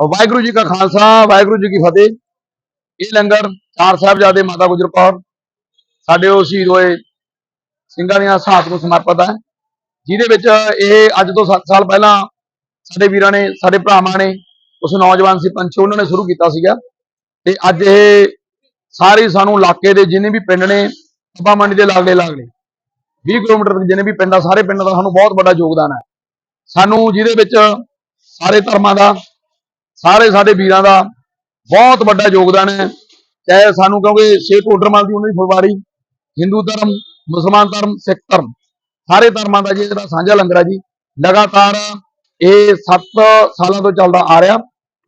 ਵਾਹਿਗੁਰੂ ਜੀ ਕਾ ਖਾਲਸਾ, ਵਾਹਿਗੁਰੂ ਜੀ ਕੀ ਫਤਿਹ। ਇਹ ਲੰਗਰ ਚਾਰ ਸਾਹਿਬਜ਼ਾਦੇ ਮਾਤਾ ਗੁਜਰ ਕੌਰ, ਸਾਡੇ ਉਹ ਸ਼ਹੀਦ ਹੋਏ ਸਿੰਘਾਂ ਦੀਆਂ ਸਾਥ ਨੂੰ ਸਮਰਪਿਤ ਹੈ, ਜਿਹਦੇ ਵਿੱਚ ਇਹ ਅੱਜ ਤੋਂ 7 ਸਾਲ ਪਹਿਲਾਂ ਸਾਡੇ ਵੀਰਾਂ ਨੇ, ਸਾਡੇ ਭਰਾਵਾਂ ਨੇ, ਉਸ ਨੌਜਵਾਨ ਸੀ ਪੰਛੀ ਉਹਨਾਂ ਨੇ ਸ਼ੁਰੂ ਕੀਤਾ ਸੀਗਾ। ਤੇ ਅੱਜ ਇਹ ਸਾਰੇ ਸਾਨੂੰ ਇਲਾਕੇ ਦੇ ਜਿੰਨੇ ਵੀ ਪਿੰਡ ਨੇ ਅੱਬਾ ਮੰਡੀ ਦੇ ਲਾਗਲੇ ਲਾਗਲੇ 20 ਕਿਲੋਮੀਟਰ ਦੇ ਜਿੰਨੇ ਵੀ ਪਿੰਡ ਆ, ਸਾਰੇ ਪਿੰਡਾਂ ਦਾ ਸਾਨੂੰ ਬਹੁਤ ਵੱਡਾ ਯੋਗਦਾਨ ਹੈ। ਸਾਨੂੰ ਜਿਹਦੇ ਵਿੱਚ ਸਾਰੇ ਧਰਮਾਂ ਦਾ ਸਾਰੇ ਸਾਡੇ ਵੀਰਾਂ ਦਾ ਬਹੁਤ ਵੱਡਾ ਯੋਗਦਾਨ ਹੈ। ਚਾਹੇ ਸਾਨੂੰ ਕਿਉਂਕਿ ਸ਼ੇਖ ਓਡਰਮਲ ਦੀ ਉਹਨਾਂ ਦੀ ਫੁਲਵਾਰੀ ਹਿੰਦੂ ਧਰਮ, ਮੁਸਲਮਾਨ ਧਰਮ, ਸਿੱਖ ਧਰਮ, ਸਾਰੇ ਧਰਮਾਂ ਦਾ ਜੀ ਜਿਹੜਾ ਸਾਂਝਾ ਲੰਗਰ ਹੈ ਜੀ, ਲਗਾਤਾਰ ਇਹ 7 ਸਾਲਾਂ ਤੋਂ ਚੱਲਦਾ ਆ ਰਿਹਾ,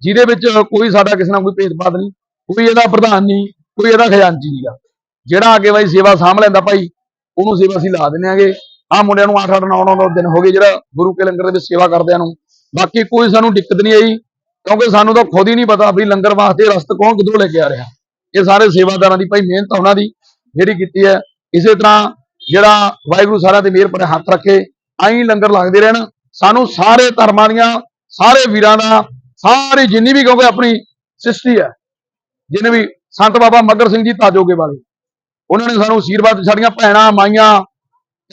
ਜਿਹਦੇ ਵਿੱਚ ਕੋਈ ਸਾਡਾ ਕਿਸੇ ਨਾਲ ਕੋਈ ਭੇਦਭਾਵ ਨਹੀਂ, ਕੋਈ ਇਹਦਾ ਪ੍ਰਧਾਨ ਨਹੀਂ, ਕੋਈ ਇਹਦਾ ਖਜ਼ਾਨਚੀ ਨਹੀਂਗਾ ਜਿਹੜਾ ਅੱਗੇ ਬਾਈ ਸੇਵਾ ਸਾਂਭ ਲੈਂਦਾ ਭਾਈ, ਉਹਨੂੰ ਸੇਵਾ ਅਸੀਂ ਲਾ ਦਿੰਦੇ ਆਂਗੇ ਆ ਮੁੰਡਿਆਂ ਨੂੰ 8 8 9 9 ਦਿਨ ਹੋ ਗਏ ਜਿਹੜਾ ਗੁਰੂ ਕੇ ਲੰਗਰ ਦੇ ਵਿੱਚ ਸੇਵਾ ਕਰਦਿਆਂ ਨੂੰ। ਬਾਕੀ ਕੋਈ ਸਾਨੂੰ ਦਿੱਕਤ ਨਹੀਂ ਆਈ। ਕਿਉਂਕਿ ਸਾਨੂੰ ਤਾਂ ਖੁਦ ਹੀ ਨਹੀਂ ਪਤਾ ਵੀ ਲੰਗਰ ਵਾਸਤੇ ਰਸਤ ਕੌਣ ਕਿੱਧਰੋਂ ਲੈ ਕੇ ਆ ਰਿਹਾ। ਇਹ ਸਾਰੇ ਸੇਵਾਦਾਰਾਂ ਦੀ ਭਾਈ ਮਿਹਨਤ ਉਹਨਾਂ ਦੀ, ਜਿਹੜੀ ਕੀਤੀ ਹੈ। ਇਸੇ ਤਰ੍ਹਾਂ ਜਿਹੜਾ ਵਾਹਿਗੁਰੂ ਸਾਰਿਆਂ ਤੇ ਮਿਹਰ ਭਰੇ ਹੱਥ ਰੱਖੇ, ਆਈ ਲੰਗਰ ਲੱਗਦੇ ਰਹਿਣ। ਸਾਨੂੰ ਸਾਰੇ ਧਰਮਾਂ ਦੀਆਂ ਸਾਰੇ ਵੀਰਾਂ ਦਾ, ਸਾਰੀ ਜਿੰਨੀ ਵੀ ਕਿਉਂਕਿ ਆਪਣੀ ਸ੍ਰਿਸ਼ਟੀ ਹੈ ਜਿਹਨੇ ਵੀ ਸੰਤ ਬਾਬਾ ਮੱਗਰ ਸਿੰਘ ਜੀ ਤਾਜੋਗੇ ਵਾਲੇ, ਉਹਨਾਂ ਨੇ ਸਾਨੂੰ ਆਸ਼ੀਰਵਾਦ ਸਾਡੀਆਂ ਭੈਣਾਂ, ਮਾਈਆਂ,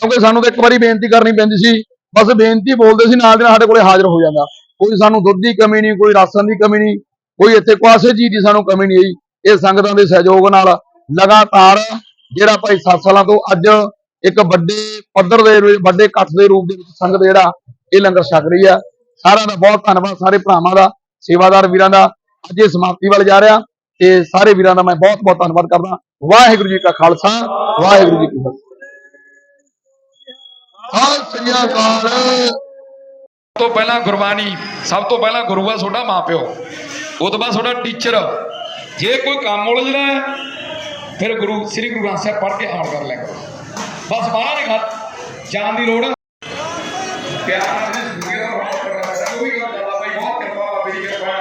ਕਿਉਂਕਿ ਸਾਨੂੰ ਤਾਂ ਇੱਕ ਵਾਰੀ ਬੇਨਤੀ ਕਰਨੀ ਪੈਂਦੀ ਸੀ। ਬਸ ਬੇਨਤੀ ਬੋਲਦੇ ਸੀ, ਨਾਲ ਦੇ ਨਾਲ ਸਾਡੇ ਕੋਲੇ ਹਾਜ਼ਰ ਹੋ ਜਾਂਦਾ। ਕੋਈ ਸਾਨੂੰ ਦੁੱਧ ਦੀ ਕਮੀ ਨਹੀਂ, ਕੋਈ ਰਾਸ਼ਨ ਦੀ ਕਮੀ ਨਹੀਂ, ਕੋਈ ਇੱਥੇ ਕਿਸੇ ਚੀਜ਼ ਦੀ ਸਾਨੂੰ ਕਮੀ ਨਹੀਂ ਆਈ। ਇਹ ਸੰਗਤਾਂ ਦੇ ਸਹਿਯੋਗ ਨਾਲ ਲਗਾਤਾਰ ਜਿਹੜਾ ਭਾਈ 7 ਸਾਲਾਂ ਤੋਂ ਅੱਜ ਇੱਕ ਵੱਡੇ ਪੱਧਰ ਦੇ ਰੂਪ- ਵੱਡੇ ਇਕੱਠ ਦੇ ਰੂਪ ਦੇ ਵਿੱਚ ਸੰਗਤ ਜਿਹੜਾ, ਇਹ ਲੰਗਰ ਛਕ ਰਹੀ ਆ। ਸਾਰਿਆਂ ਦਾ ਬਹੁਤ ਧੰਨਵਾਦ, ਸਾਰੇ ਭਰਾਵਾਂ ਦਾ, ਸੇਵਾਦਾਰ ਵੀਰਾਂ ਦਾ। ਅੱਜ ਇਹ ਸਮਾਪਤੀ ਵੱਲ ਜਾ ਰਿਹਾ ਤੇ ਸਾਰੇ ਵੀਰਾਂ ਦਾ ਮੈਂ ਬਹੁਤ ਬਹੁਤ ਧੰਨਵਾਦ ਕਰਦਾ। ਵਾਹਿਗੁਰੂ ਜੀ ਕਾ ਖਾਲਸਾ, ਵਾਹਿਗੁਰੂ ਜੀ ਕੀ ਫਤਿਹ। ਸਤਿ ਸ੍ਰੀ ਅਕਾਲ। ਤੋਂ ਪਹਿਲਾਂ ਗੁਰਬਾਣੀ, ਸਭ ਤੋਂ ਪਹਿਲਾਂ ਗੁਰੂ ਆ ਤੁਹਾਡਾ ਮਾਪਿਓ ਉਹ ਤੋਂ ਬਾਅਦ ਤੁਹਾਡਾ ਟੀਚਰ ਜੇ ਕੋਈ ਕੰਮ ਉਲਝਣਾ ਹੈ, ਫਿਰ ਗੁਰੂ, ਸ੍ਰੀ ਗੁਰੂ ਗ੍ਰੰਥ ਸਾਹਿਬ ਪੜ੍ਹ ਕੇ ਆਉਣ ਕਰ ਲੈ ਕਰੋ। ਬਸ ਬਾਹਰ ਨਹੀਂ ਘਰ ਜਾਣ ਦੀ ਲੋੜ ਪਿਆਰ ਨਾਲ ਸੁਣੀਏ ਤਾਂ ਬਹੁਤ ਕਰਨਾ ਹੈ ਕੋਈ ਗੱਲ ਕਰਦਾ ਭਾਈ ਬਹੁਤ ਕਿਰਪਾ ਵਾ ਮੇਰੀ ਕਿਰਪਾ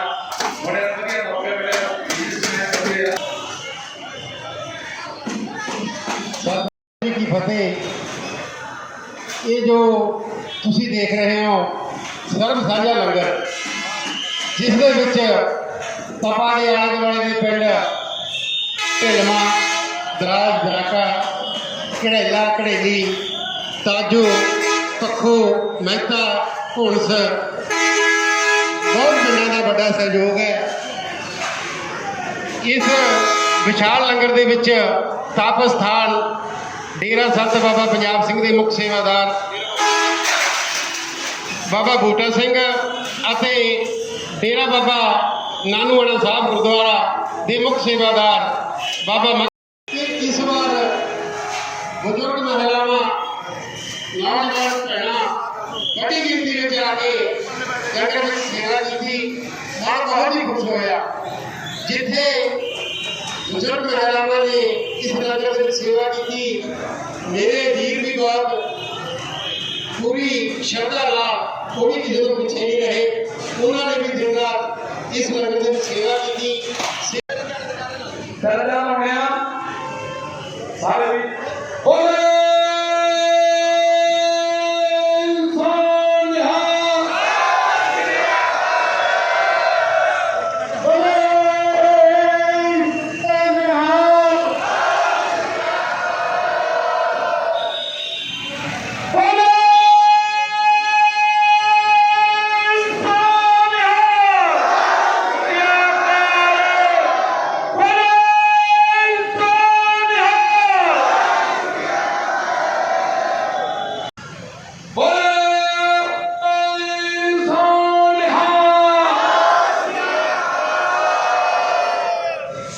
ਬੜੇ ਵਧੀਆ ਮੌਕੇ ਮਿਲੇ ਜੀ ਜੀ ਕੀ ਫਤਿਹ। ਇਹ ਜੋ ਤੁਸੀਂ ਦੇਖ ਰਹੇ ਹੋ ਸਰਬ ਸਾਂਝਾ ਲੰਗਰ, ਜਿਸ ਦੇ ਵਿੱਚ ਤਪਾ ਦੇ ਆਲੇ ਦੁਆਲੇ ਦੇ ਪਿੰਡ ਢਿਲਮਾ, ਦਰਾਜ, ਦਰਾਕਾ, ਘੜੇਲਾ, ਘੜੇਲੀ, ਤਾਜੋ, ਪੱਖੋ, ਮਹਿਤਾ ਹੁਣਸ ਬਹੁਤ ਪਿੰਡਾਂ ਦਾ ਵੱਡਾ ਸਹਿਯੋਗ ਹੈ। ਇਸ ਵਿਸ਼ਾਲ ਲੰਗਰ ਦੇ ਵਿੱਚ ਤਪ ਸਥਾਨ ਡੇਰਾ ਸੰਤ ਬਾਬਾ ਪੰਜਾਬ ਸਿੰਘ ਦੇ ਮੁੱਖ ਸੇਵਾਦਾਰ ਬਾਬਾ ਬੂਟਾ ਸਿੰਘ ਅਤੇ ਡੇਰਾ ਬਾਬਾ ਨਾਨੂਆਣਾ ਸਾਹਿਬ ਗੁਰਦੁਆਰਾ ਦੇ ਮੁੱਖ ਸੇਵਾਦਾਰ ਬਾਬਾ ਮ- ਇਸ ਵਾਰ ਬਜ਼ੁਰਗ ਮਹਿਲਾਵਾਂ, ਨੌਜਵਾਨ ਭੈਣਾਂ ਵੱਡੀ ਗਿਣਤੀ ਵਿੱਚ ਆ ਕੇ ਲੰਗਰ ਵਿੱਚ ਸੇਵਾ ਕੀਤੀ। ਮੈਂ ਬਹੁਤ ਹੀ ਖੁਸ਼ ਹੋਇਆ। ਜਿੱਥੇ ਬਜ਼ੁਰਗ ਮਹਿਲਾਵਾਂ ਨੇ ਇਸ ਲੰਗਰ ਵਿੱਚ ਸੇਵਾ ਕੀਤੀ, ਮੇਰੇ ਵੀਰ ਵੀ ਬਹੁਤ ਪੂਰੀ ਸ਼ਰਧਾ ਨਾਲ ਕੋਈ ਵੀ ਜਦੋਂ ਪਿੱਛੇ ਨਹੀਂ ਰਹੇ, ਉਹਨਾਂ ਨੇ ਵੀ ਦਿਨ ਰਾਤ ਇਸ ਲੰਗਰ ਦੇ ਸੇਵਾ ਕੀਤੀ ਦਰਜਾ ਹੋਇਆ। ਸਾਰੇ ਵੀ। ਬੋਲੇ